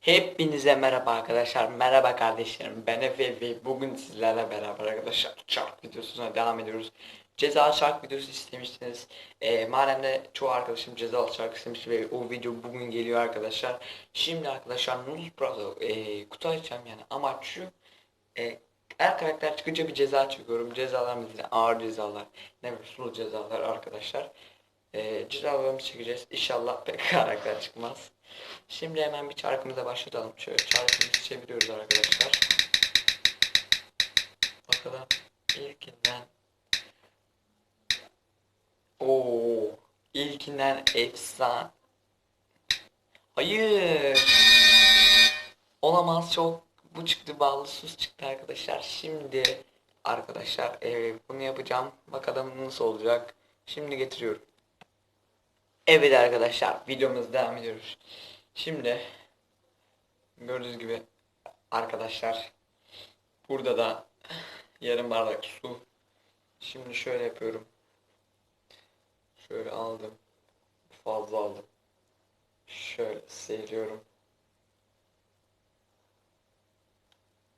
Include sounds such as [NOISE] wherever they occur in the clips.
Hepinize merhaba arkadaşlar. Merhaba kardeşlerim. Ben Efe ve bugün sizlerle beraber arkadaşlar şark videosuna devam ediyoruz. Ceza şark videosu istemiştiniz. Ee, madem çoğu arkadaşım cezalı şarkı istemiş ve o video bugün geliyor arkadaşlar. Şimdi arkadaşlar Nuz Bravo e, kutu açacağım yani amaç şu. E, her karakter çıkınca bir ceza çekiyorum. Cezalarımız yine ağır cezalar. Ne sulu cezalar arkadaşlar. E, cezalarımızı çekeceğiz. İnşallah pek [LAUGHS] karakter çıkmaz. Şimdi hemen bir çarkımıza başlayalım. Şöyle çarkımızı çeviriyoruz arkadaşlar. Bakalım ilkinden. Oo, ilkinden efsane. Hayır. Olamaz çok. Bu çıktı bağlı sus çıktı arkadaşlar. Şimdi arkadaşlar e, bunu yapacağım. Bakalım nasıl olacak. Şimdi getiriyorum. Evet arkadaşlar videomuz devam ediyoruz. Şimdi gördüğünüz gibi arkadaşlar burada da yarım bardak su. Şimdi şöyle yapıyorum. Şöyle aldım. Fazla aldım. Şöyle seyiriyorum.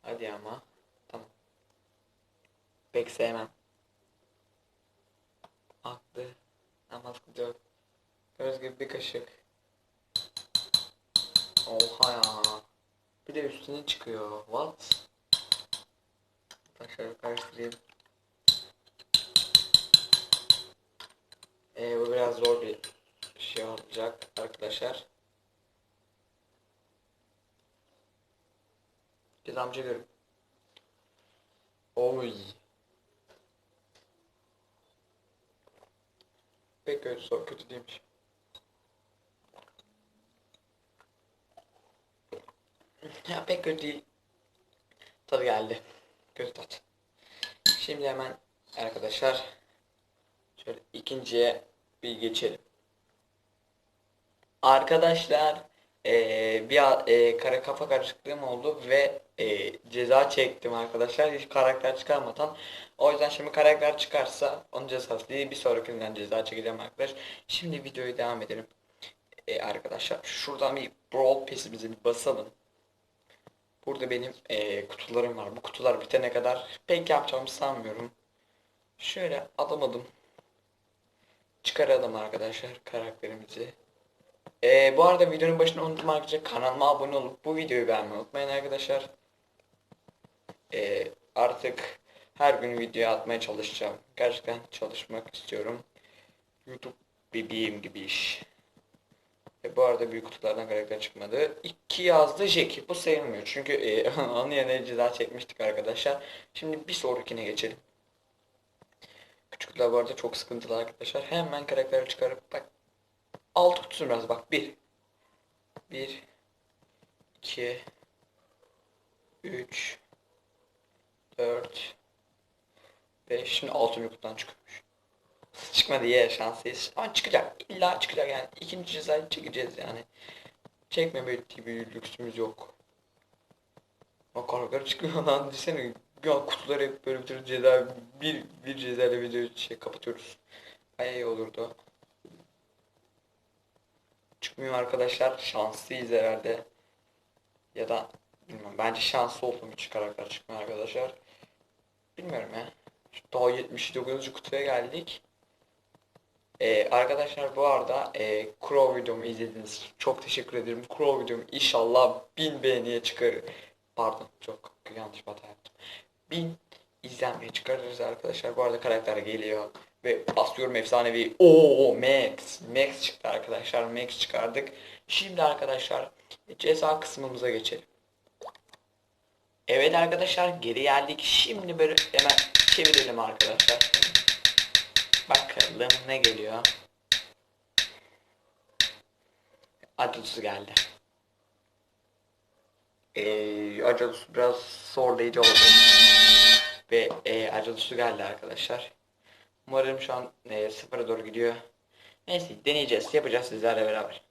Hadi ama. Tamam. Pek sevmem. Ama sıkıntı yok. Gördüğünüz gibi bir kaşık. Oha ya. Bir de üstüne çıkıyor. What? Şöyle karıştırayım. Ee, bu biraz zor bir şey olacak arkadaşlar. Cezamı çekiyorum. Oy. Pek kötü, kötü değilmiş. Ya pek kötü değil. Tadı geldi. Kötü tat. Şimdi hemen arkadaşlar şöyle ikinciye bir geçelim. Arkadaşlar eee, bir eee, kara kafa karışıklığım oldu ve eee, ceza çektim arkadaşlar hiç karakter çıkarmadan. O yüzden şimdi karakter çıkarsa onun cezası değil bir sonrakinden ceza çekeceğim arkadaş. Şimdi videoyu devam edelim. Eee, arkadaşlar şuradan bir Brawl Pass'imizi basalım. Burada benim eee, kutularım var. Bu kutular bitene kadar pek yapacağımı sanmıyorum. Şöyle adım adım çıkaralım arkadaşlar karakterimizi. Eee, bu arada videonun başına unuttum arkadaşlar kanalıma abone olup bu videoyu beğenmeyi unutmayın arkadaşlar. Eee, artık her gün video atmaya çalışacağım. Gerçekten çalışmak istiyorum. YouTube bebeğim gibi iş. E, bu arada büyük kutulardan karakter çıkmadı. 2 yazdı Jackie. Bu sayılmıyor. Çünkü e, [LAUGHS] onun yerine ceza çekmiştik arkadaşlar. Şimdi bir sonrakine geçelim. Küçük kutular bu arada çok sıkıntılı arkadaşlar. Hemen karakteri çıkarıp bak. Alt kutusu biraz bak. 1 1 2 3 4 5 Şimdi 6. kutudan çıkıyormuş. Çıkmadı ya şanslıyız. Ama çıkacak. İlla çıkacak yani. İkinci cezayı çekeceğiz yani. Çekmeme gibi lüksümüz yok. Ama karakter çıkmıyor lan. Düşünsene. Ya kutuları hep böyle bir ceza bir bir cezayla video şey kapatıyoruz. Bayağı iyi olurdu. Çıkmıyor arkadaşlar. Şanslıyız herhalde. Ya da bilmiyorum. Bence şanslı olduğum için karakter çıkmıyor arkadaşlar. Bilmiyorum ya. Daha 79. kutuya geldik. Ee, arkadaşlar bu arada e, Crow videomu izlediğiniz için çok teşekkür ederim. Crow videom inşallah 1000 beğeniye çıkar. Pardon çok yanlış hata yaptım. 1000 izlenmeye çıkarırız arkadaşlar. Bu arada karakter geliyor. Ve basıyorum efsanevi. Oo Max. Max çıktı arkadaşlar. Max çıkardık. Şimdi arkadaşlar ceza kısmımıza geçelim. Evet arkadaşlar geri geldik. Şimdi böyle hemen çevirelim arkadaşlar. Bakalım ne geliyor. Acılısı geldi. Ee, acılısı biraz zorlayıcı oldu. Ve e, acılısı geldi arkadaşlar. Umarım şu an e, sıfıra doğru gidiyor. Neyse deneyeceğiz. Yapacağız sizlerle beraber.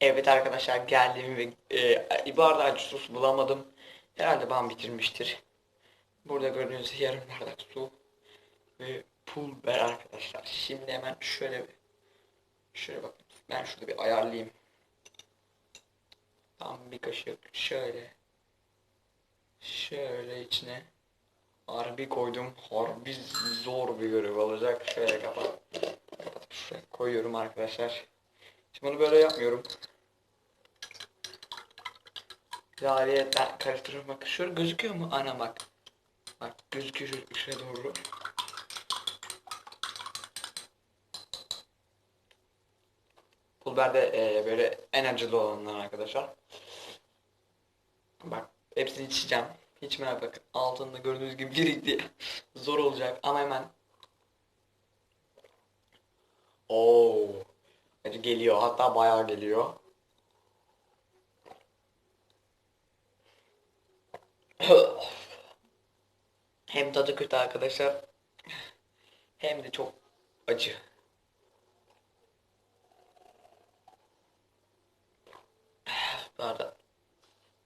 Evet arkadaşlar geldim ve e, bu arada acı bulamadım. Herhalde ben bitirmiştir. Burada gördüğünüz yarım bardak su ve pul biber arkadaşlar. Şimdi hemen şöyle bir şöyle bakın. Ben şurada bir ayarlayayım. Tam bir kaşık şöyle. Şöyle içine. Harbi koydum. Harbi zor bir görev olacak. Şöyle kapat. Kapatıp koyuyorum arkadaşlar. Şimdi bunu böyle yapmıyorum. Zariyetten karıştırıyorum. Bak şöyle gözüküyor mu? Ana bak. Bak gözüküyor şöyle doğru. Pul biber de e, böyle en acılı olanlar arkadaşlar. Bak hepsini içeceğim. Hiç merak bakın. Altında gördüğünüz gibi birikti. [LAUGHS] Zor olacak ama hemen. Oo. Geliyor. Hatta bayağı geliyor. [LAUGHS] Hem tadı kötü arkadaşlar. Hem de çok acı. Nerede?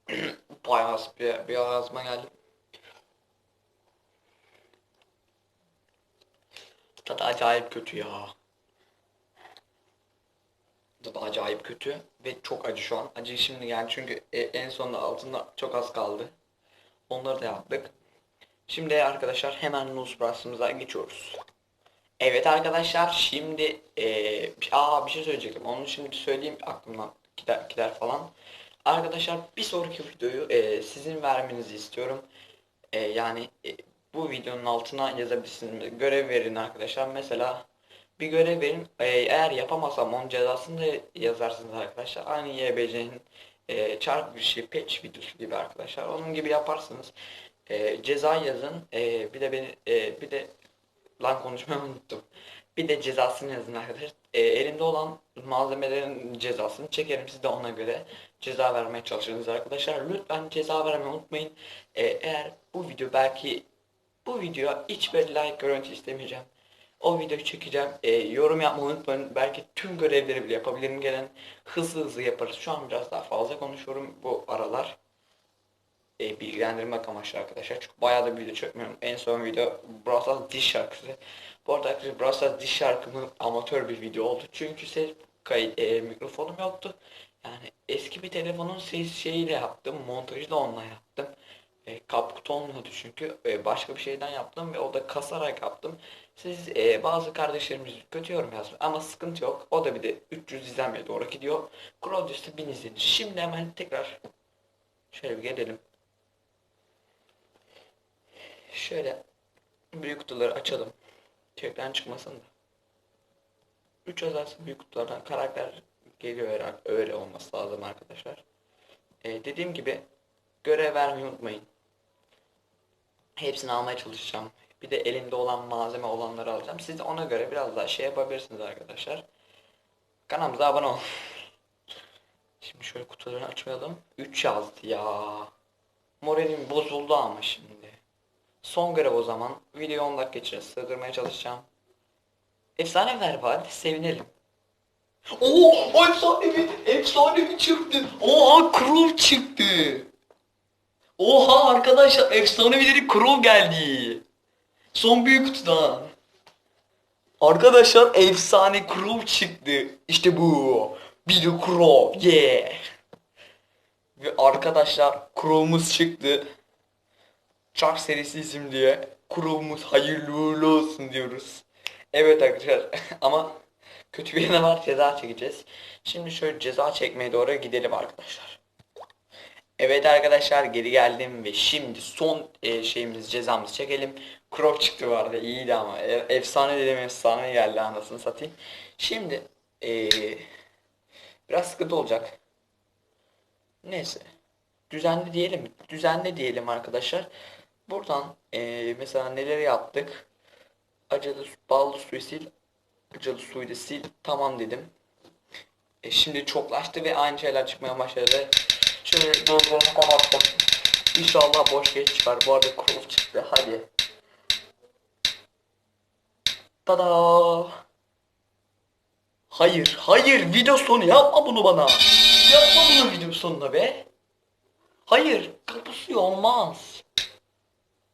[CLEARS THROAT] Bayağı bir, bir ağzıma geldi. Tadı acayip kötü ya. Tadı acayip kötü ve çok acı şu an. Acı şimdi yani çünkü e- en sonunda altında çok az kaldı. Onları da yaptık. Şimdi arkadaşlar hemen Nusbras'ımıza geçiyoruz. Evet arkadaşlar şimdi eee aa bir şey söyleyecektim. Onu şimdi söyleyeyim aklımdan gider, gider falan. Arkadaşlar bir sonraki videoyu eee, sizin vermenizi istiyorum. Eee, yani e, bu videonun altına yazabilirsiniz. Görev verin arkadaşlar. Mesela bir görev verin. Eee, eğer yapamazsam onun cezasını da yazarsınız arkadaşlar. Aynı YBC'nin eee çarpı bir şey patch videosu gibi arkadaşlar. Onun gibi yaparsınız. Eee, ceza yazın. Eee, bir de beni eee, bir de Lan konuşmayı unuttum. Bir de cezasını yazın arkadaşlar. E, elimde olan malzemelerin cezasını çekerim siz de ona göre ceza vermeye çalışırız arkadaşlar. Lütfen ceza vermeyi unutmayın. E, eğer bu video belki bu video hiç bir like görüntü istemeyeceğim. O videoyu çekeceğim. E, yorum yapmayı unutmayın. Belki tüm görevleri bile yapabilirim. Gelen hızlı hızlı yaparız. Şu an biraz daha fazla konuşuyorum bu aralar e, bilgilendirmek amaçlı arkadaşlar. Çünkü bayağı da video çekmiyorum. En son video Brawl diş şarkısı. Bu arada arkadaşlar Brawl diş şarkımı amatör bir video oldu. Çünkü ses kayıt e, mikrofonum yoktu. Yani eski bir telefonun ses şeyiyle yaptım. Montajı da onunla yaptım. E, kaput olmadı çünkü e, başka bir şeyden yaptım ve o da kasarak yaptım. Siz e, bazı kardeşlerimiz kötü yorum yazmış ama sıkıntı yok. O da bir de 300 izlenmeye doğru gidiyor. Crowdust'ta 1000 izlenir. Şimdi hemen tekrar şöyle bir gelelim. Şöyle büyük kutuları açalım. Tekrar çıkmasın da. 3 azarsın büyük kutulardan karakter geliyor herhalde. Öyle olması lazım arkadaşlar. Ee, dediğim gibi görev vermeyi unutmayın. Hepsini almaya çalışacağım. Bir de elimde olan malzeme olanları alacağım. Siz de ona göre biraz daha şey yapabilirsiniz arkadaşlar. Kanalımıza abone olun. Şimdi şöyle kutuları açmayalım. 3 yazdı ya. Moralim bozuldu ama şimdi. Son görev o zaman. Video 10 dakika içinde sığdırmaya çalışacağım. Efsaneler var. Sevinelim. Oo, efsanevi, efsanevi çıktı. Oha, Crow çıktı. Oha arkadaşlar, efsanevileri Crow geldi. Son büyük kutudan. Arkadaşlar efsane Crow çıktı. İşte bu. Bir de. Yeah. Ve arkadaşlar Crow'umuz çıktı. Çark serisi isim diye kurumumuz hayırlı uğurlu olsun diyoruz. Evet arkadaşlar [LAUGHS] ama kötü bir yanı var ceza çekeceğiz. Şimdi şöyle ceza çekmeye doğru gidelim arkadaşlar. Evet arkadaşlar geri geldim ve şimdi son e, şeyimiz cezamızı çekelim. Crop çıktı vardı iyiydi ama e, efsane dedim efsane geldi anasını satayım. Şimdi e, biraz sıkıntı olacak. Neyse. Düzenli diyelim? Düzenli diyelim arkadaşlar. Buradan eee, mesela neler yaptık? Acılı ballı suyu da sil. Tamam dedim. E, şimdi çoklaştı ve aynı şeyler çıkmaya başladı. Şöyle gözlerimi kapattım. İnşallah boş geç çıkar. Bu arada kurul çıktı. Hadi. Tada. Hayır, hayır. Video sonu yapma bunu bana. Yapma bunu video sonuna be. Hayır, kapısı olmaz.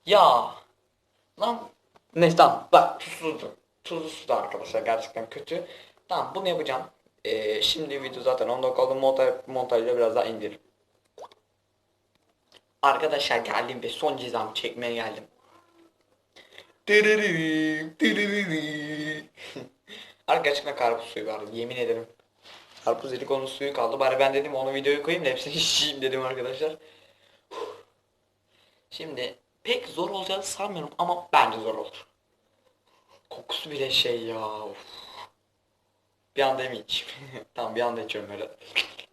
Ya. Lan. Neyse tamam. Bak tuzsuzdu. Tuzlu su da arkadaşlar gerçekten kötü. Tamam bunu yapacağım. Ee, şimdi video zaten 10 dakika oldu. Montaj, montajda biraz daha indir. Arkadaşlar geldim ve son cezamı çekmeye geldim. [LAUGHS] Arkadaşlar karpuz suyu vardı yemin ederim. Karpuz dedik onun suyu kaldı. Bari ben dedim onu videoya koyayım da hepsini [LAUGHS] içeyim dedim arkadaşlar. Şimdi pek zor olacağını sanmıyorum ama bence zor olur. Kokusu bile şey ya. Of. Bir anda mı içeyim? [LAUGHS] tamam bir anda içiyorum öyle.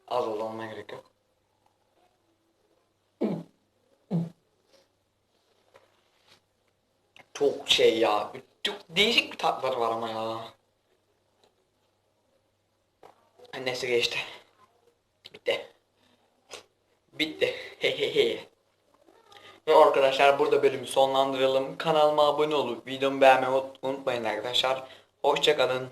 Az az olmaya gerek yok. Çok şey ya. Çok değişik bir tatları var ama ya. Neyse geçti. Bitti. Bitti. Hehehe. Ve arkadaşlar burada bölümü sonlandıralım. Kanalıma abone olup videomu beğenmeyi unutmayın arkadaşlar. Hoşçakalın.